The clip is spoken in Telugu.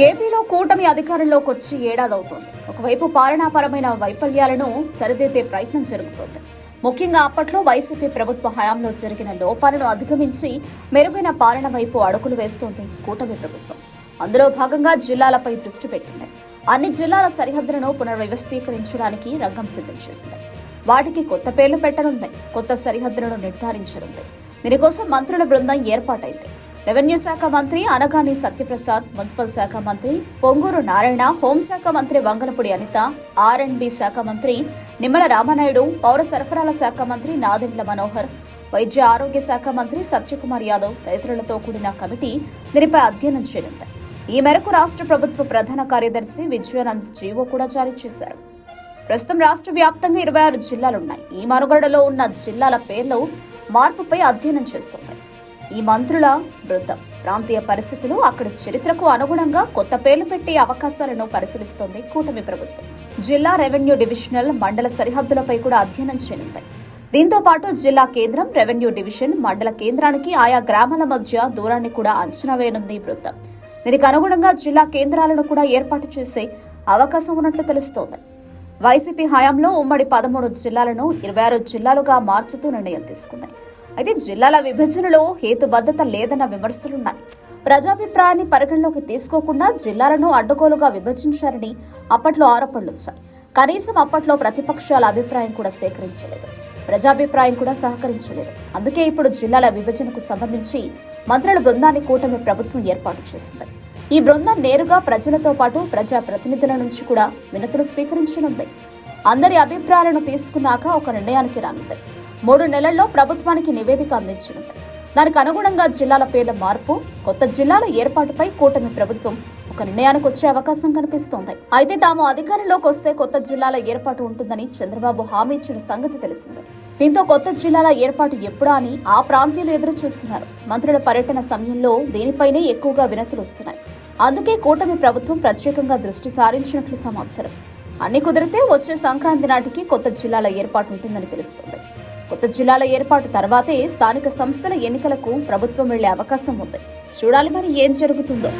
ఏపీలో కూటమి అధికారంలోకి వచ్చి ఏడాది అవుతోంది ఒకవైపు పాలనాపరమైన వైఫల్యాలను సరిదిద్దే ప్రయత్నం జరుగుతోంది. ముఖ్యంగా అప్పట్లో వైసీపీ ప్రభుత్వ హయాంలో జరిగిన లోపాలను అధిగమించి మెరుగైన పాలన వైపు అడుగులు వేస్తోంది కూటమి ప్రభుత్వం. అందులో భాగంగా జిల్లాలపై దృష్టి పెట్టింది. అన్ని జిల్లాల సరిహద్దులను పునర్వ్యవస్థీకరించడానికి రంగం సిద్ధం చేసింది. వాటికి కొత్త పేర్లు పెట్టనుంది. కొత్త సరిహద్దులను నిర్ధారించనుంది. దీనికోసం మంత్రుల బృందం ఏర్పాటైంది. రెవెన్యూ శాఖ మంత్రి అనగాని సత్యప్రసాద్ మున్సిపల్ శాఖ మంత్రి పొంగూరు నారాయణ హోంశాఖ మంత్రి Vangalapudi Anitha R and B శాఖ మంత్రి నిమ్మల రామనాయుడు పౌర సరఫరాల శాఖ మంత్రి నాదెండ్ల మనోహర్ వైద్య ఆరోగ్య శాఖ మంత్రి సత్యకుమార్ యాదవ్ తదితరులతో కూడిన కమిటీ దీనిపై అధ్యయనం చేయనుంది. ఈ మేరకు రాష్ట్ర ప్రభుత్వ ప్రధాన కార్యదర్శి విజయానంద్ జీవో కూడా జారీ చేశారు. ప్రస్తుతం రాష్ట్ర వ్యాప్తంగా ఇరవై ఆరు జిల్లాలున్నాయి. ఈ మనుగడలో ఉన్న జిల్లాల పేర్లు మార్పుపై అధ్యయనం చేస్తుంది ఈ మంత్రుల బృందం. ప్రాంతీయ పరిస్థితులు అక్కడ చరిత్రకు అనుగుణంగా కొత్త పేర్లు పెట్టే అవకాశాలను పరిశీలిస్తోంది కూటమి ప్రభుత్వం. జిల్లా రెవెన్యూ డివిజనల్ మండల సరిహద్దులపై కూడా అధ్యయనం చేయనుంది. దీంతో పాటు జిల్లా కేంద్రం రెవెన్యూ డివిజన్ మండల కేంద్రానికి ఆయా గ్రామాల మధ్య దూరాన్ని కూడా అంచనా వేయనుంది బృందం. దీనికి అనుగుణంగా జిల్లా కేంద్రాలను కూడా ఏర్పాటు చేసే అవకాశం ఉన్నట్లు తెలుస్తోంది. వైసీపీ హయాంలో ఉమ్మడి పదమూడు జిల్లాలను ఇరవై ఆరు జిల్లాలుగా మార్చుతూ నిర్ణయం తీసుకుంది. అయితే జిల్లాల విభజనలో హేతుబద్ధత లేదన్న విమర్శలున్నాయి. ప్రజాభిప్రాయాన్ని పరిగణలోకి తీసుకోకుండా జిల్లాలను అడ్డగోలుగా విభజించారని అప్పట్లో ఆరోపణలు వచ్చాయి. కనీసం అప్పట్లో ప్రతిపక్షాల అభిప్రాయం కూడా సేకరించలేదు. ప్రజాభిప్రాయం కూడా సహకరించలేదు. అందుకే ఇప్పుడు జిల్లాల విభజనకు సంబంధించి మంత్రుల బృందాన్ని కూటమి ప్రభుత్వం ఏర్పాటు చేసింది. ఈ బృందం నేరుగా ప్రజలతో పాటు ప్రజా ప్రతినిధుల నుంచి కూడా వినతులు స్వీకరించనుంది. అందరి అభిప్రాయాలను తీసుకున్నాక ఒక నిర్ణయానికి రానుంది. మూడు నెలల్లో ప్రభుత్వానికి నివేదిక అందించనుంది. దానికి అనుగుణంగా జిల్లాల పేర్ల మార్పు కొత్త జిల్లాల ఏర్పాటుపై కూటమి ప్రభుత్వం ఒక నిర్ణయానికి వచ్చే అవకాశం కనిపిస్తోంది. అయితే తాము అధికారంలోకి వస్తే కొత్త జిల్లాల ఏర్పాటు ఉంటుందని చంద్రబాబు హామీ ఇచ్చిన సంగతి తెలిసిందే. దీంతో కొత్త జిల్లాల ఏర్పాటు ఎప్పుడా అని ఆ ప్రాంతీయులు ఎదురు చూస్తున్నారు మంత్రుల పర్యటన సమయంలో దీనిపైనే ఎక్కువగా వినతులు వస్తున్నాయి. అందుకే కూటమి ప్రభుత్వం ప్రత్యేకంగా దృష్టి సారించినట్లు సమాచారం. అన్ని కుదిరితే వచ్చే సంక్రాంతి నాటికి కొత్త జిల్లాల ఏర్పాటు ఉంటుందని తెలుస్తోంది. కొత్త జిల్లాల ఏర్పాటు తర్వాతే స్థానిక సంస్థల ఎన్నికలకు ప్రభుత్వం వెళ్ళే అవకాశం ఉంది. చూడాలి మరి ఏం జరుగుతుందో.